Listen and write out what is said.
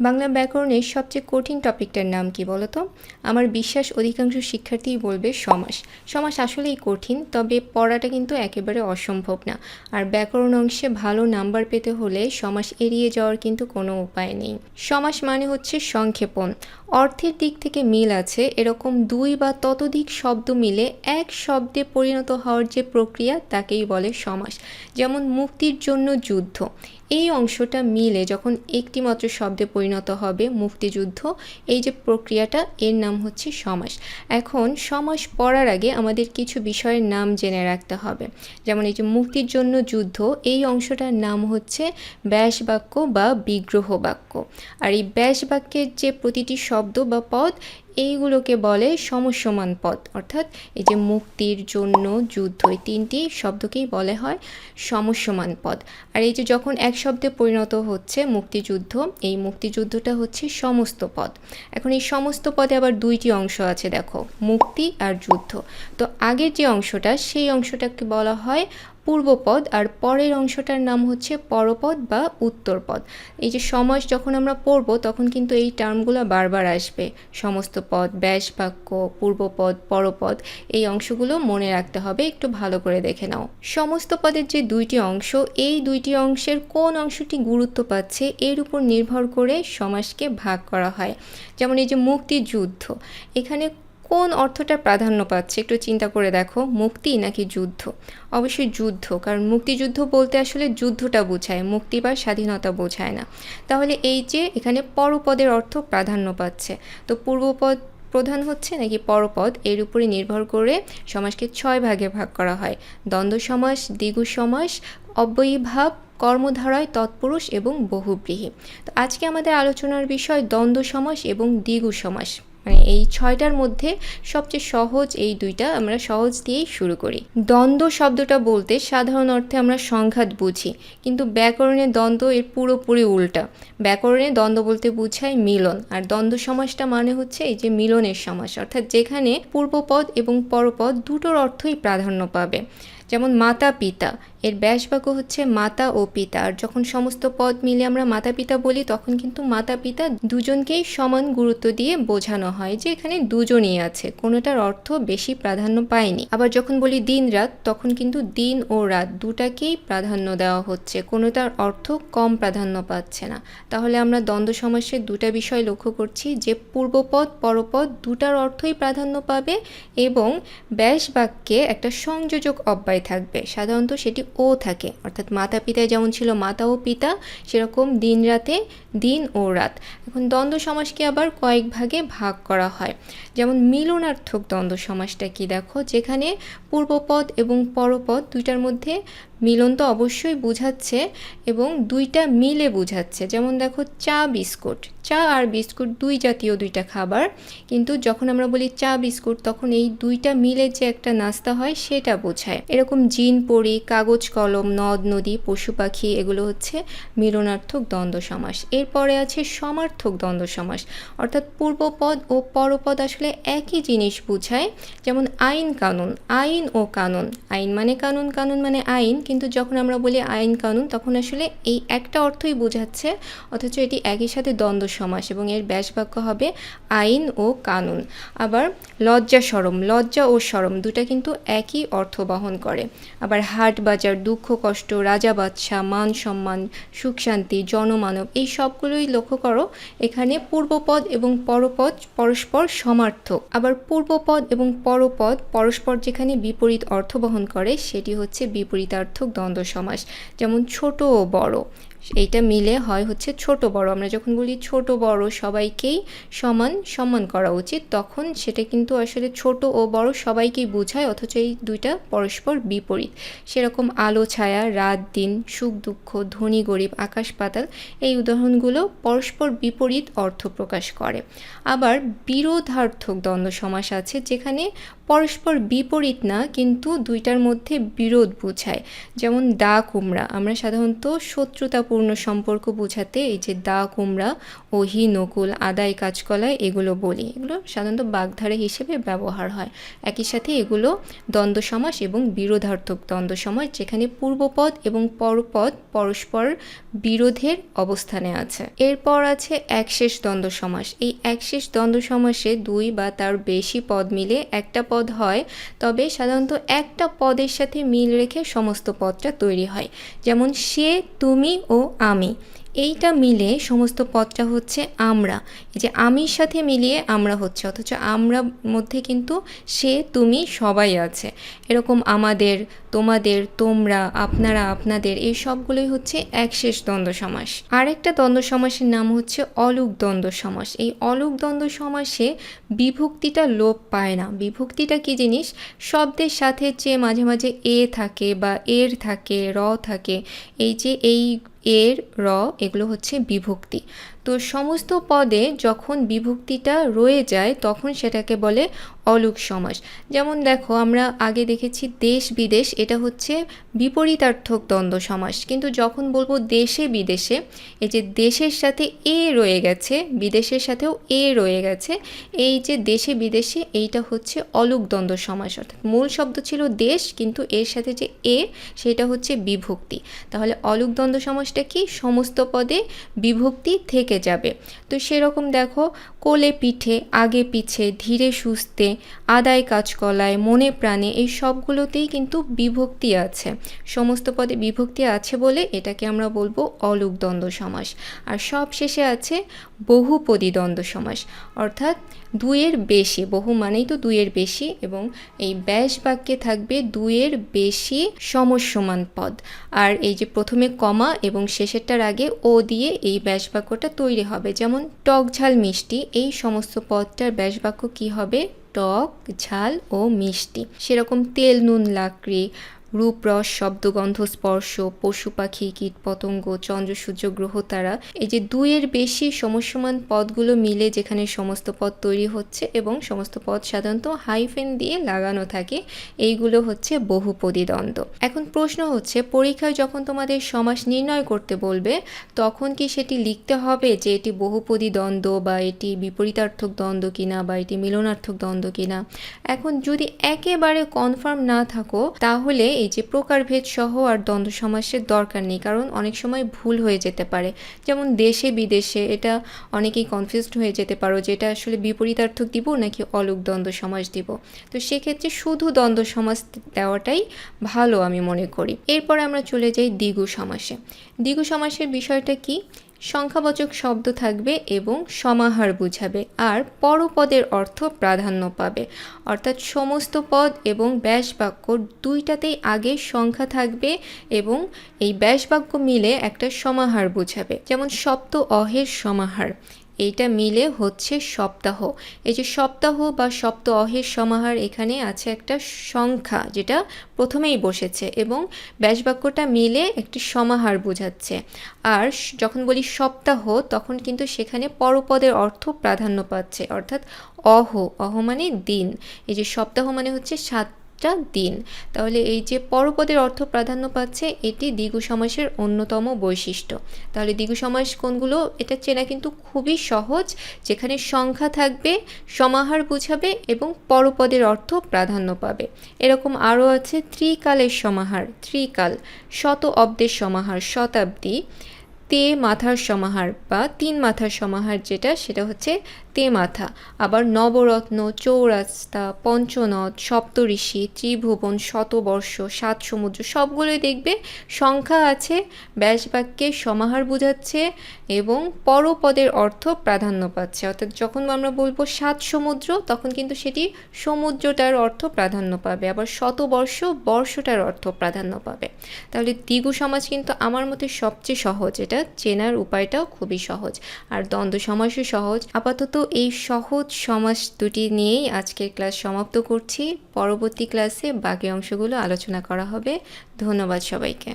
বাংলা ব্যাকরণের সবচেয়ে কঠিন টপিকটার নাম কি বলো তো আমার বিশ্বাস অধিকাংশ শিক্ষার্থীই বলবে সমাস। সমাস আসলেই কঠিন, তবে পড়াটা কিন্তু একেবারে অসম্ভব না। আর ব্যাকরণ অংশে ভালো নাম্বার পেতে হলে সমাস এড়িয়ে যাওয়ার কিন্তু কোনো উপায় নেই। সমাস মানে হচ্ছে সংক্ষেপণ। অর্থের দিক থেকে মিল আছে, এরকম দুই বা ততোধিক শব্দ মিলে এক শব্দে পরিণত হওয়ার যে প্রক্রিয়া, তাকেই বলে সমাস। যেমন মুক্তির জন্য যুদ্ধ। এই অংশটা মিলে যখন একটিমাত্র শব্দে পরিণত হবে মুক্তিযুদ্ধ, এই যে প্রক্রিয়াটা, এর নাম হচ্ছে সমাস। এখন সমাস পড়ার আগে আমাদের কিছু বিষয়ের নাম জেনে রাখতে হবে। যেমন এই যে মুক্তির জন্য যুদ্ধ, এই অংশটার নাম হচ্ছে ব্যাস বাক্য বা বিগ্রহ বাক্য আর এই ব্যাস বাক্যের যে প্রতিটি শব্দ বা পদ এইগুলোকে বলে সমসমান পদ। অর্থাৎ এই যে মুক্তির জন্য যুদ্ধ, এই তিনটি শব্দকেই বলে হয় সমসমান পদ। আর এই যে যখন এক শব্দে পরিণত হচ্ছে মুক্তিযুদ্ধ, এই মুক্তিযুদ্ধটা হচ্ছে সমস্ত পদ। এখন এই সমস্ত পদে আবার দুইটি অংশ আছে, দেখো, মুক্তি আর যুদ্ধ। তো আগের যে অংশটা, সেই অংশটাকে বলা হয় পূর্বপদ আর পরের অংশটার নাম হচ্ছে পরপদ বা উত্তরপদ। এই যে সমাস যখন আমরা পড়ব, তখন কিন্তু এই টার্মগুলো বারবার আসবে। সমস্ত পদ, ব্যাস, বাক্য, পূর্বপদ, পরপদ, এই অংশগুলো মনে রাখতে হবে, একটু ভালো করে দেখে নাও। সমস্ত পদের যে দুইটি অংশ, এই দুইটি অংশের কোন অংশটি গুরুত্ব পাচ্ছে, এর উপর নির্ভর করে সমাসকে ভাগ করা হয়। যেমন এই যে মুক্তিযুদ্ধ, এখানে কোন অর্থটা প্রাধান্য পাচ্ছে? একটু চিন্তা করে দেখো, মুক্তি নাকি যুদ্ধ? অবশ্যই যুদ্ধ, কারণ মুক্তিযুদ্ধ বলতে আসলে যুদ্ধটা বোঝায়, মুক্তি বা স্বাধীনতা বোঝায় না। তাহলে এই যে এখানে পরপদের অর্থ প্রাধান্য পাচ্ছে, তো পূর্বপদ প্রধান হচ্ছে নাকি পরপদ? এর উপরে নির্ভর করে সমাজকে ছয় ভাগে ভাগ করা হয়, দ্বন্দ্ব সমাস, দ্বিগু সমাস, অব্যয়ীভাব, কর্মধারায় তৎপুরুষ এবং বহুব্রীহি। তো আজকে আমাদের আলোচনার বিষয় দ্বন্দ্ব সমাস এবং দ্বিগু সমাস। মানে এই ছয়টার মধ্যে সবচেয়ে সহজ এই দুইটা আমরা সহজ দিয়েই শুরু করি। দ্বন্দ্ব শব্দটা বলতে সাধারণ অর্থে আমরা সংঘাত বুঝি, কিন্তু ব্যাকরণে দ্বন্দ্ব এর পুরোপুরি উল্টা। ব্যাকরণে দ্বন্দ্ব বলতে বুঝায় মিলন, আর দ্বন্দ্ব সমাসটা মানে হচ্ছে এই যে মিলনের সমাস, অর্থাৎ যেখানে পূর্বপদ এবং পরপদ দুটোর অর্থই প্রাধান্য পাবে। যেমন মাতা পিতা, এর ব্যাসবাক্য হচ্ছে মাতা ও পিতা। আর যখন সমস্ত পদ মিলে আমরা মাতা পিতা বলি, তখন কিন্তু মাতা পিতা দুজনকেই সমান গুরুত্ব দিয়ে বোঝানো হয় যে এখানে দুজনই আছে। কোনোটার অর্থ বেশি প্রাধান্য পায়নি। আবার যখন বলি দিন রাত, তখন কিন্তু দিন ও রাত দুটাকেই প্রাধান্য দেওয়া হচ্ছে। কোনোটার অর্থ কম প্রাধান্য পাচ্ছে না। তাহলে আমরা দ্বন্দ্ব সমাসের দুটা বিষয় লক্ষ্য করছি, যে পূর্বপদ, পরপদ দুটার অর্থই প্রাধান্য পাবে এবং ব্যাস বাক্যে একটা সংযোজক অব্যয় থাকবে। সাধারণত সেটি ও থাকে। অর্থাৎ মাতা পিতায় যেমন ছিল মাতা ও পিতা, সেরকম দিন রাতে দিন ও রাত। এখন দ্বন্দ্ব সমাসকে আবার কয়েক ভাগে ভাগ করা হয়। যেমন মিলনার্থক দ্বন্দ্ব সমাসটা কি দেখো? যেখানে পূর্বপদ এবং পরপদ দুইটার মধ্যে মিলন তো অবশ্যই বুঝাচ্ছে এবং দুইটা মিলে বুঝাচ্ছে। যেমন দেখো, চা, বিস্কুট। চা আর বিস্কুট দুই জাতীয় দুইটা খাবার। কিন্তু যখন আমরা বলি চা, বিস্কুট, তখন এই দুইটা মিলে যে একটা নাস্তা হয়, সেটা বোঝায়। এরকম জিন, পরি, কাগজ, কলম, নদ, নদী, পশু পাখি, এগুলো হচ্ছে মিলনার্থক দ্বন্দ্ব সমাস। এরপরে আছে সমার্থক দ্বন্দ্ব সমাস। অর্থাৎ পূর্বপদ ও পরপদ আসলে একই জিনিস বোঝায়। যেমন আইন কানুন, আইন ও কানুন। আইন মানে কানুন কানুন মানে আইন। কিন্তু যখন আমরা বলি আইন কানুন, তখন আসলে এই একটা অর্থই বোঝাচ্ছে, অথচ এটি একই সাথে দ্বন্দ্ব সমাস এবং এর ব্যাস বাক্য হবে আইন ও কানুন। আবার লজ্জা সরম, লজ্জা ও সরম দুটা কিন্তু একই অর্থ বহন করে। আবার হাট বাজার, দুঃখ কষ্ট, রাজা বাদশাহ, মান সম্মান, সুখ শান্তি, জনমানব, এই সবগুলোই লক্ষ্য করো, এখানে পূর্বপদ এবং পরপদ পরস্পর সমার্থক। আবার পূর্বপদ এবং পরপদ পরস্পর যেখানে বিপরীত অর্থ বহন করে, সেটি হচ্ছে বিপরীতার্থক দ্বন্দ্ব সমাস যেমন ছোট ও বড়। এইটা মিলে হয় হচ্ছে ছোট বড়। আমরা যখন বলি ছোট বড় সবাইকেই সমান সম্মান করা উচিত, তখন সেটা কিন্তু আসলে ছোট ও বড় সবাইকেই বোঝায়, অথচ এই দুইটা পরস্পর বিপরীত। সেরকম আলো, ছায়া, রাত, দিন, সুখ, দুঃখ, ধনী, গরিব, আকাশ, পাতাল, এই উদাহরণগুলো পরস্পর বিপরীত অর্থ প্রকাশ করে। আবার বিরোধার্থক দ্বন্দ্ব সমাস আছে, যেখানে পরস্পর বিপরীত না, কিন্তু দুইটার মধ্যে বিরোধ বোঝায়। যেমন দা কুমড়া, আমরা সাধারণত শত্রুতাপূর্ণ সম্পর্ক বোঝাতে এই যে দা, কুমড়া, ওহি, নকুল আদায় কাজকলায় এগুলো বলি। এগুলো সাধারণত বাগধারা হিসেবে ব্যবহার হয়। একই সাথে এগুলো দ্বন্দ্ব সমাস এবং বিরোধার্থক দ্বন্দ্ব সমাস যেখানে পূর্বপদ এবং পরপদ পরস্পর বিরোধের অবস্থানে আছে। এরপর আছে একশেষ দ্বন্দ্ব সমাস। এই একশেষ দ্বন্দ্ব সমাসে দুই বা তার বেশি পদ মিলে একটা পদ হয়, তবে সাধারণত একটা পদের সাথে মিল রেখে সমস্ত পদটা তৈরি হয়। যেমন সে, তুমি ও আমি। এইটা মিলে সমস্ত পদটা হচ্ছে আমরা। এই যে আমির সাথে মিলিয়ে আমরা হচ্ছে, অথচ আমরা মধ্যে কিন্তু সে, তুমি সবাই আছে। এরকম আমাদের, তোমাদের, তোমরা, আপনারা, আপনাদের, এই সবগুলোই হচ্ছে একশেষ দ্বন্দ্ব সমাস। আরেকটা দ্বন্দ্ব সমাসের নাম হচ্ছে অলুক দ্বন্দ্ব সমাস। এই অলুক দ্বন্দ্ব সমাসে বিভক্তিটা লোপ পায় না। বিভক্তিটা কি জিনিস? শব্দের সাথে যে মাঝে মাঝে এ থাকে বা এর থাকে, র থাকে, এই যে এই এর র এগুলো হচ্ছে বিভক্তি। তো সমস্ত পদে যখন বিভক্তিটা রয়ে যায়, তখন সেটাকে বলে অলুক সমাস। যেমন দেখো, আমরা আগে দেখেছি দেশ বিদেশ, এটা হচ্ছে বিপরীতার্থক দ্বন্দ্ব সমাস। কিন্তু যখন বলব দেশে বিদেশে, এই যে দেশের সাথে এ রয়ে গেছে, বিদেশের সাথেও এ রয়ে গেছে, এই যে দেশে বিদেশে, এইটা হচ্ছে অলুক দ্বন্দ্ব সমাস। অর্থাৎ মূল শব্দ ছিল দেশ, কিন্তু এর সাথে যে এ, সেটা হচ্ছে বিভক্তি। তাহলে অলুক দ্বন্দ্ব সমাসটা কি? সমস্ত পদে বিভক্তি থেকে যাবে। তো সেরকম দেখো, কোলে পিঠে, আগে পিছে, ধীরে সুস্থে, আদায় কাজকলায় মনে প্রাণে, এই সবগুলোতেই কিন্তু বিভক্তি আছে। সমস্ত পদে বিভক্তি আছে বলে এটাকে আমরা বলব অলুক দ্বন্দ্ব সমাস। আর সব শেষে আছে বহুপদী দ্বন্দ্ব সমাস। অর্থাৎ দুইয়ের বেশি, বহু মানেই তো দুইয়ের বেশি এবং এই ব্যাস বাক্যে থাকবে দুইয়ের বেশি সমসমান পদ। আর এই যে প্রথমে কমা এবং শেষেরটার আগে ও দিয়ে এই ব্যাস বাক্যটা তৈরি হবে। যেমন, টক ঝাল মিষ্টি, এই সমস্ত পদটার ব্যাস বাক্য কী হবে? টক ঝাল ও মিষ্টি। সেরকম তেল, নুন, লাকড়ি রূপরস, শব্দগন্ধ স্পর্শ, পশু পাখি কীট পতঙ্গ চন্দ্র সূর্য গ্রহ তারা এই যে দুইয়ের বেশি সমসমান পদগুলো মিলে যেখানে সমস্ত পদ তৈরি হচ্ছে এবং সমস্ত পদ সাধারণত হাইফেন দিয়ে লাগানো থাকে, এইগুলো হচ্ছে বহুপদী দ্বন্দ্ব এখন প্রশ্ন হচ্ছে, পরীক্ষায় যখন তোমাদের সমাস নির্ণয় করতে বলবে, তখন কি সেটি লিখতে হবে যে এটি বহুপদী দ্বন্দ্ব বা এটি বিপরীতার্থক দ্বন্দ্ব কিনা বা এটি মিলনার্থক দ্বন্দ্ব কিনা? এখন যদি একেবারে কনফার্ম না থাকো, তাহলে এই যে প্রকারভেদ সহ আর দ্বন্দ্ব সমাসের দরকার নেই, কারণ অনেক সময় ভুল হয়ে যেতে পারে। যেমন দেশে বিদেশে এটা অনেকেই কনফিউজড হয়ে যেতে পারো যে এটা আসলে বিপরীতার্থক দিব নাকি অলুক দ্বন্দ্ব সমাস দিব। তো সেক্ষেত্রে শুধু দ্বন্দ্ব সমাস দেওয়াটাই ভালো আমি মনে করি। এরপর আমরা চলে যাই দ্বিগু সমাসে। দ্বিগু সমাসের বিষয়টা কি? সংখ্যাবাচক শব্দ থাকবে এবং সমাহার বুঝাবে, আর পরপদের অর্থ প্রাধান্য পাবে। অর্থাৎ সমস্ত পদ এবং ব্যাস বাক্য দুইটাতেই আগে সংখ্যা থাকবে এবং এই ব্যাস বাক্য মিলে একটা সমাহার বুঝাবে, যেমন সপ্ত অহের সমাহার। এইটা মিলে হচ্ছে সপ্তাহ। এই যে সপ্তাহ বা সপ্ত অহের সমাহার এখানে আছে একটা সংখ্যা যেটা প্রথমেই বসেছে এবং ব্যাসবাক্যটা মিলে একটি সমাহার বোঝাচ্ছে। আর যখন বলি সপ্তাহ, তখন কিন্তু সেখানে পরপদের অর্থ প্রাধান্য পাচ্ছে। অর্থাৎ অহ অহ মানে দিন। এই যে সপ্তাহ মানে হচ্ছে সাত সাতটা দিন। তাহলে এই যে পরপদের অর্থ প্রাধান্য পাচ্ছে, এটি দ্বিগু সমাসের অন্যতম বৈশিষ্ট্য। তাহলে দ্বিগু সমাস কোনগুলো? এটা চেনা কিন্তু খুবই সহজ, যেখানে সংখ্যা থাকবে, সমাহার বুঝাবে এবং পরপদের অর্থ প্রাধান্য পাবে। এরকম আরও আছে ত্রিকালের সমাহার, ত্রিকাল, শত অব্দের সমাহার, শতাব্দী। তে মাথার সমাহার বা তিন মাথার সমাহার যেটা, সেটা হচ্ছে তে মাথা। আবার নবরত্ন, চৌরাস্তা, পঞ্চনদ, সপ্তঋষি, ত্রিভুবন, শতবর্ষ, সাত সমুদ্র, সবগুলোই দেখবে সংখ্যা আছে, ব্যাসবাক্যে সমাহার বোঝাচ্ছে এবং পরপদের অর্থ প্রাধান্য পাচ্ছে। অর্থাৎ যখন আমরা বলব সাত সমুদ্র, তখন কিন্তু সেটি সমুদ্রটার অর্থ প্রাধান্য পাবে। আবার শতবর্ষ, বর্ষটার অর্থ প্রাধান্য পাবে। তাহলে দ্বিগু সমাজ কিন্তু আমার মতে সবচেয়ে সহজ। এটা চেনার উপায়টাও খুবই সহজ। আর দ্বন্দ্ব সমাসও সহজ। আপাতত এই সহজ সমাস দুটি নিয়েই আজকের ক্লাস সমাপ্ত করছি। পরবর্তী ক্লাসে বাকি অংশগুলো আলোচনা করা হবে। ধন্যবাদ সবাইকে।